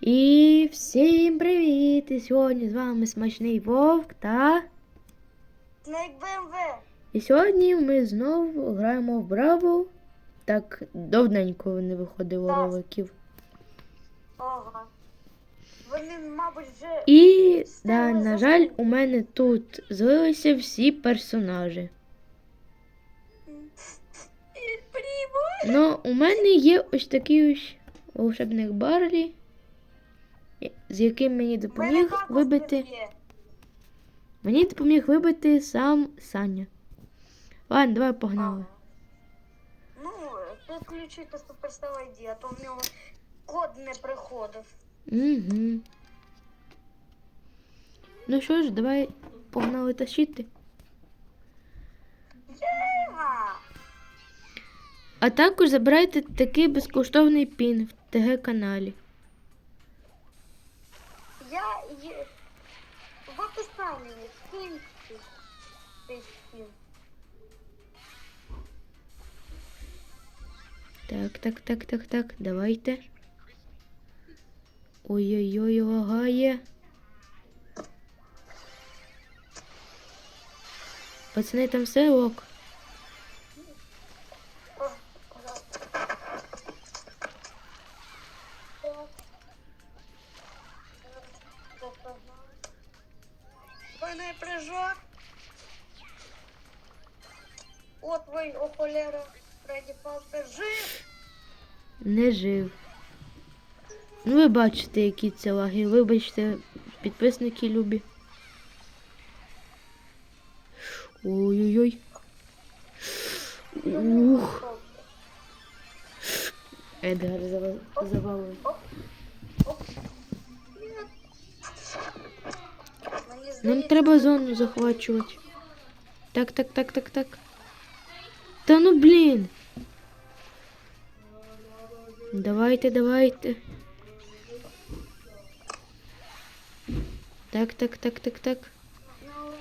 І всім привіт! І сьогодні з вами смачний вовк та. Snake BMW. І сьогодні ми знову граємо в Браво. Так давненько не виходило Так. роликів. Ага. Вони, мабуть, вже. І да, на жаль, у мене тут злилися всі персонажі. Ну, у мене є ось такий ось волшебник Барлі, з яким мені допоміг вибити. Мені допоміг вибити сам Саня. Ладно, давай погнали. Ну, підключити Supercell ID, а то в нього код не приходив. Угу. Ну що ж, давай погнали тащити. А також забирайте такий безкоштовний пін в ТГ каналі. Я є... в описанні скинь цей. Так, так, так, так, так, давайте. Ой-ой-ой, лагає. Пацани, там все ок. О, твой о холера. Фредді Фаустер жив. Не жив. Ну, ви бачите, які це лаги. Вибачте, підписники любі. Ой-ой-ой. Ух. Едгар зава- завалив. Нам треба зону захвачувати. Так, так, так, так, так. Та ну блін. Давайте, давайте. Так, так, так, так, так. ну,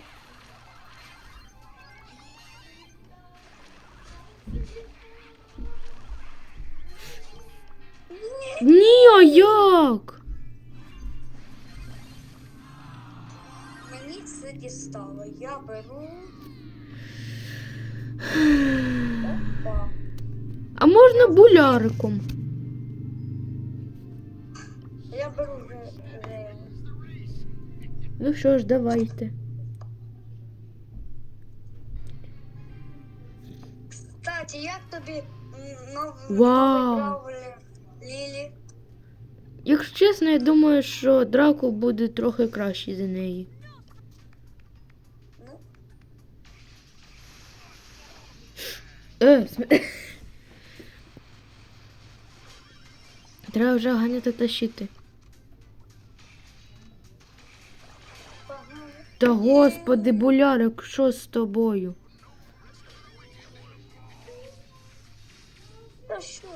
Ні, а як? мені це дістало. Я беру. А можна буляриком? Я беру вже. Ну що ж, давайте. Кстати, як тобі м, нов- Вау. Лілі? Якщо чесно, я думаю, що Драко буде трохи кращий за неї. Треба вже ганяти тащити. Та господи, булярик, що з тобою? Та що?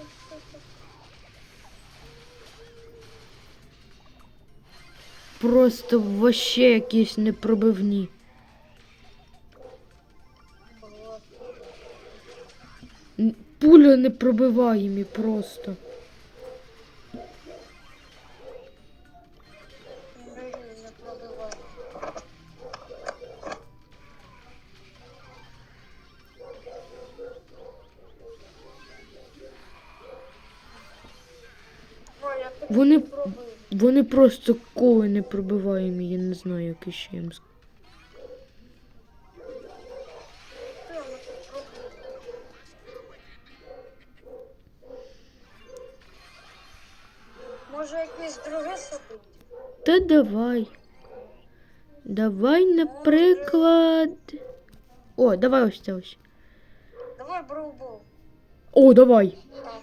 Просто вообще якісь непробивні. Пуля просто. Не пробивай. Ой, я Вони- Вони просто коли не пробиваємі, я не знаю, як іще їм сказати. давай. Давай, наприклад. О, давай ось це ось. Давай броубол. О, давай. Так.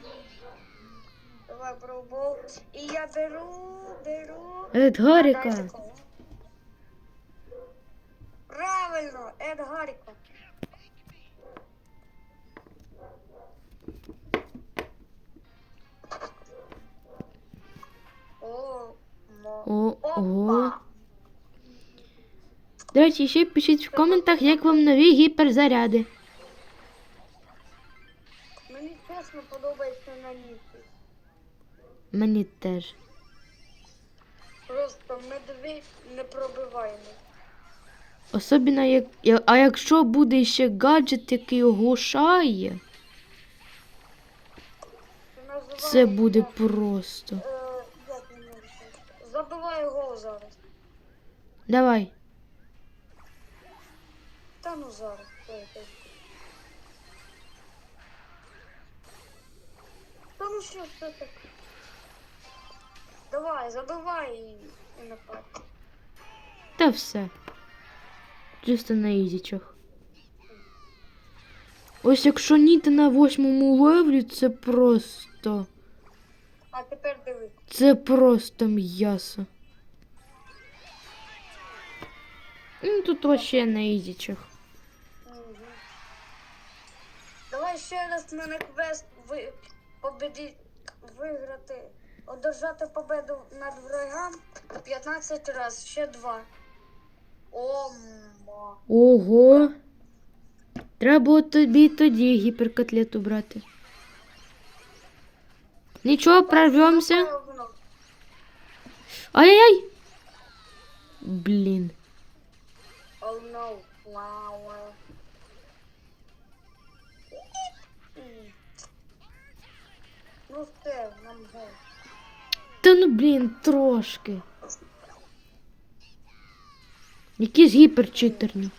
Давай броубол. І я беру, беру. Едгаріка. Гадайте кого? Правильно, Едгаріка. Ого. До речі, ще пишіть в коментах, як вам нові гіперзаряди. Мені чесно подобається на ніці. Мені теж. то медведь не пробиваємо. Особливо, як, а якщо буде ще гаджет, який оглушає, це буде просто. Зараз. Давай. Та ну зараз. Та ну що це таке? Давай, забивай і, і напад. Та все. Чисто на ізічах. Ось якщо ніти на восьмому левлі, це просто. А тепер диви. Це просто м'ясо. Ну, тут вообще на. Мгм. Давай ще раз мене квест ви, победі, виграти, одержати победу над ворогам 15 разів, ще два. Ома. Ого. Треба було тобі тоді гіперкотлету брати. Нічого, прорвемося. Напевно. Ай-яй-яй. Блін. Oh no, flower. Ну все, нам гол. Та ну блін, трошки. Якісь гіперчитерні.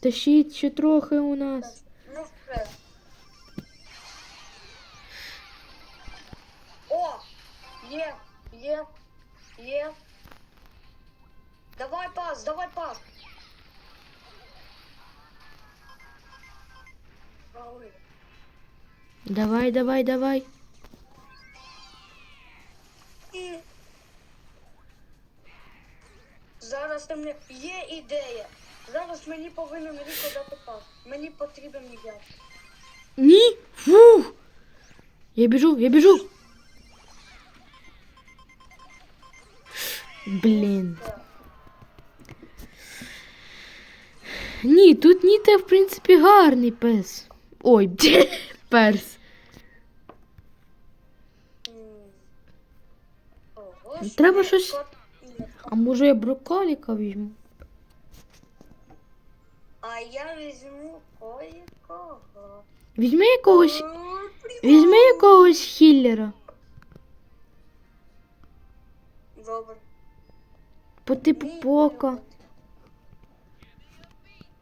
Тащіть ще трохи у нас. Ну все. О! Є, є, є. Давай пас, давай пас. Ой. Давай, давай, давай. І... Зараз у мене є ідея. Зараз мені повинен Ріко дати пас. Мені потрібен м'яч. Ні. Фух. Я біжу, я біжу. Блін. Тут Ніта, в принципі, гарний пес. Ой, перс. Треба щось- А може я броколіка візьму? А я візьму кое-кого. Візьми якогось. Візьми якогось хіллера. Добре. По типу пока.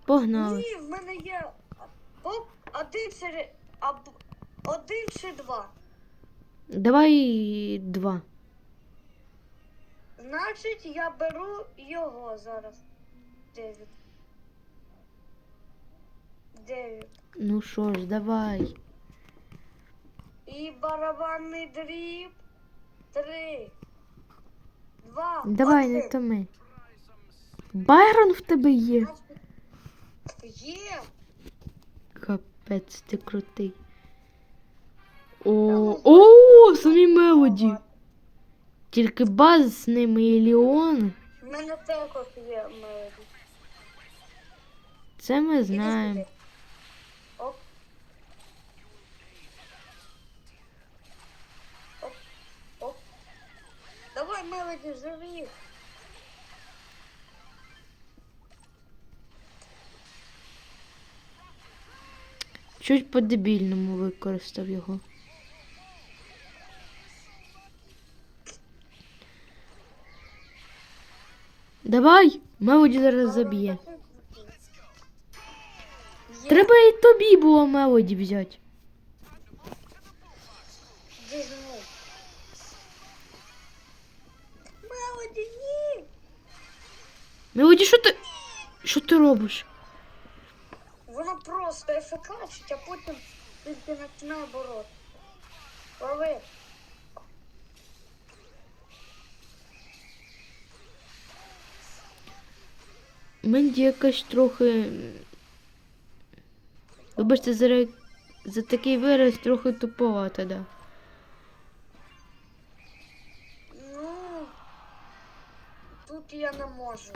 Погнали. Ні, в мене є пок один чи або один чи два. Давай два. Значить, я беру його зараз. Дев'ять. Дев'ять. Ну що ж, давай. І барабанний дріб. Три. Два. Давай, один. не томи. Байрон в тебе є. Є. Капець, ти крутий. О, о, самі мелоді. Тільки баз з ними і Ліон. В мене також є мелоді. Це ми знаємо. Оп. Оп. Оп. Давай, мелоді, живи. Чуть по-дебільному використав його. Давай! Мелоді зараз заб'є. Треба і тобі було мелоді взяти. Мелоді, ні. Мелоді, що ти. Що ти робиш? Воно просто ефекачить, а потім боротися. Лови. Менді якась трохи. Вибачте, за, ре- за такий вираз трохи туповата, да. Ну, тут я не можу.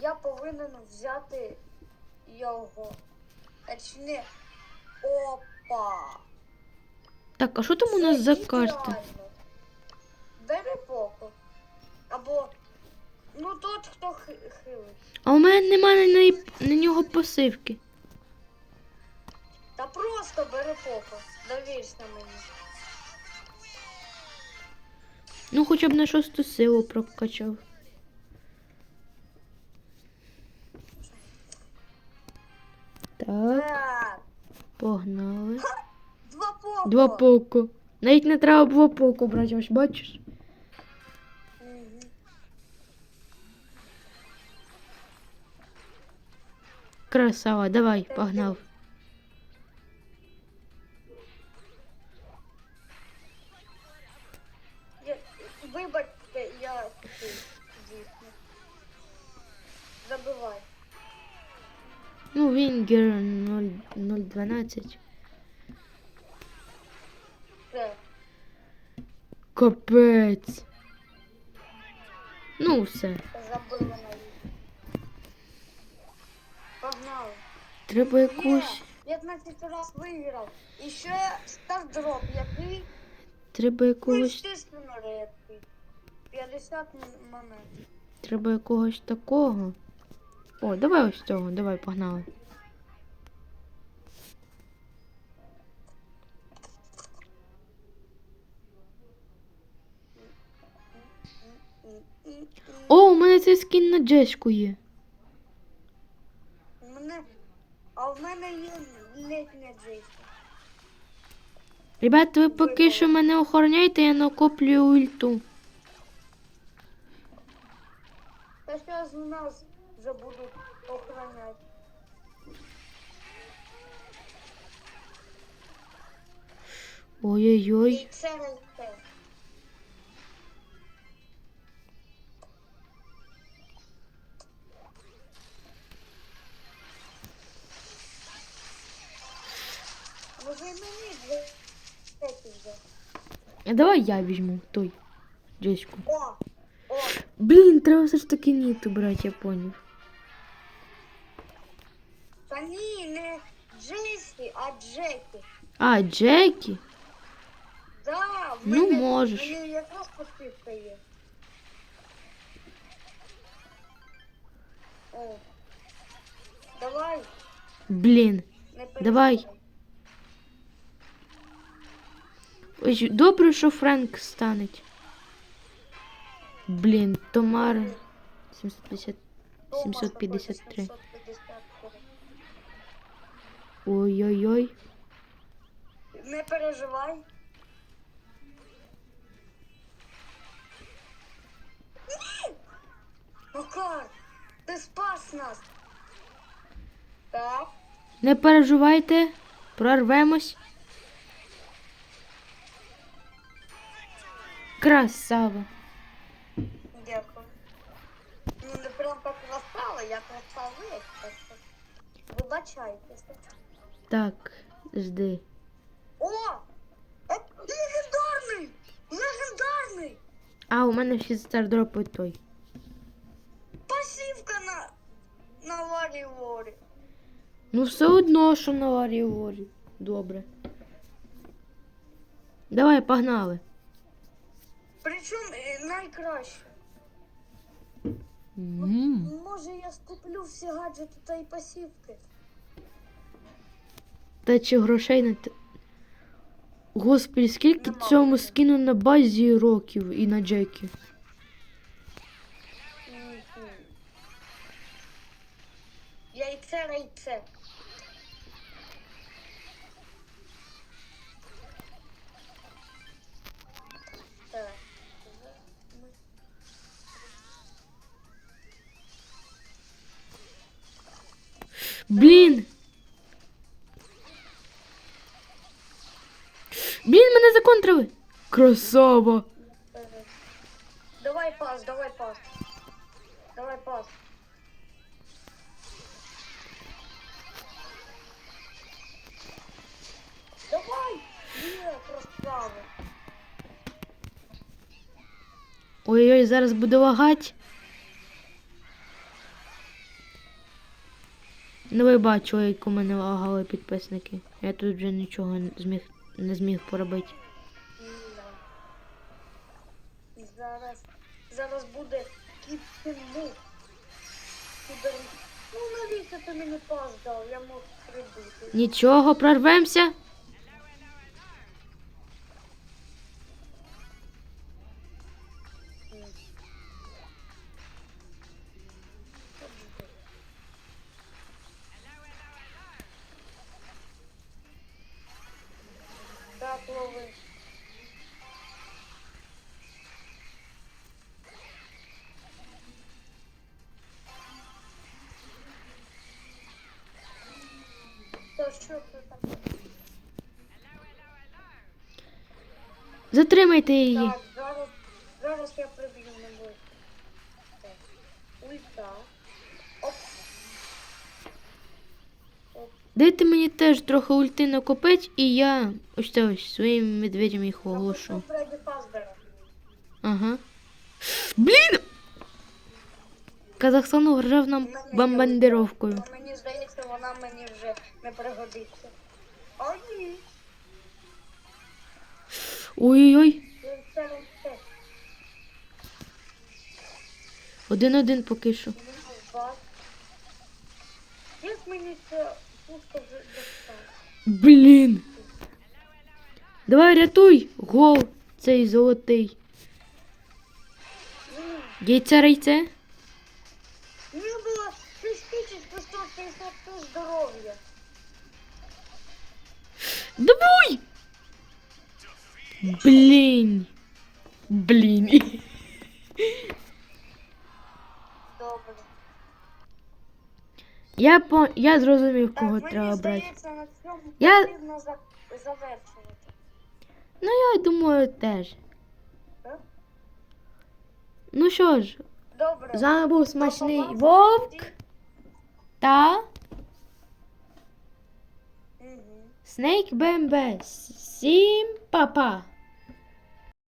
Я повинен взяти його. Точніше, опа. Так, а що там у нас Це за карта? ідеально. бери поко. Або. Ну тот, хто хи- хилий. А у мене немає на, неї- на нього пасивки. Та просто бери поко. Довірся мені. Ну, хоча б на шосту силу прокачав. Так, погнали. Два поку. Два поку. Навіть не треба два поку брати, ось бачиш? Красава, давай, погнав. Вінгер 012. Все. Капець. Ну, все. Забила. Погнали. Треба якусь. 15 раз виграв. І ще стардроп, який Треба якогось. естественно 50 м- монет. Треба якогось такого. О, давай ось цього, давай, погнали. О, у мене цей скін на Джеську є. У мене. А в мене є літня джейка. Ребята, ви поки що мене охороняйте, я накоплюю ульту. Та зараз нас вже будуть охороняти. Ой-ой-ой. Може і мені вже такі вже. А давай я візьму той. Джеську. О! О! Блін, треба все ж таки ніту брати, я поняв. Та ні, не Джесі, а Джекі. А, Джекі? Да, в Ну, мене, можеш. в мене якраз подписка є. О. Давай, Блін. не переживай. Давай. Ось добре, що Френк станеть. Блін, Томар 750. Дома 753. 753. Ой-ой-ой. Не переживай. Макар, ти спас нас. Так. Не переживайте, прорвемось. Красава. Дякую. Ну, не прям так настало, я красавець. так що Вибачайтеся. Так, жди. О! Е, Легендарний! Легендарний! А, у мене всі стардропи той. Пасівка на, на Варіорі. Ну, все одно, що на Варіорі. Добре. Давай, погнали. Причому е, найкраще. М. Може я скуплю всі гаджети та й пасівки. Та чи грошей не те. Господи, скільки Нема цьому скину на базі років і на Джекі. Мгм. Яйце Блін! Блін, мене законтрили! Красава! Давай пас, давай пас. Давай пас. Давай! Є, красава. Ой-ой, зараз буду лагать. Ну ви бачили, як у мене лагали підписники. Я тут вже нічого не зміг, не зміг поробити. Зараз, зараз буде кіптиму. Ну навіщо ти мені пас дав? Я можу прибути. Нічого, прорвемося. Що це таке? Затримайте її. Так, зараз, зараз я приб'ю на Ульта. Оп. Оп. Дайте мені теж трохи ульти накопить, і я ось це ось своїм медведям їх оголошу. Ага. Блін! Казахстан угрожав нам бомбардировкою. Мені здається, вона мені вже не пригодиться. А ні. Ой-ой-ой. Це не все. Один-один поки що. Як мені ця пушка вже достала? Блін. Давай рятуй гол цей золотий. Яйце рейце. Давай! Блін. Блін. Добре. Я по я зрозумів, кого так, треба мені брати. здається, на цьому Я- потрібно за... завершувати. Ну я думаю теж. Так? Ну що ж, Добре. з вами був смачний вовк та Снейк БМБ. Всім па-па!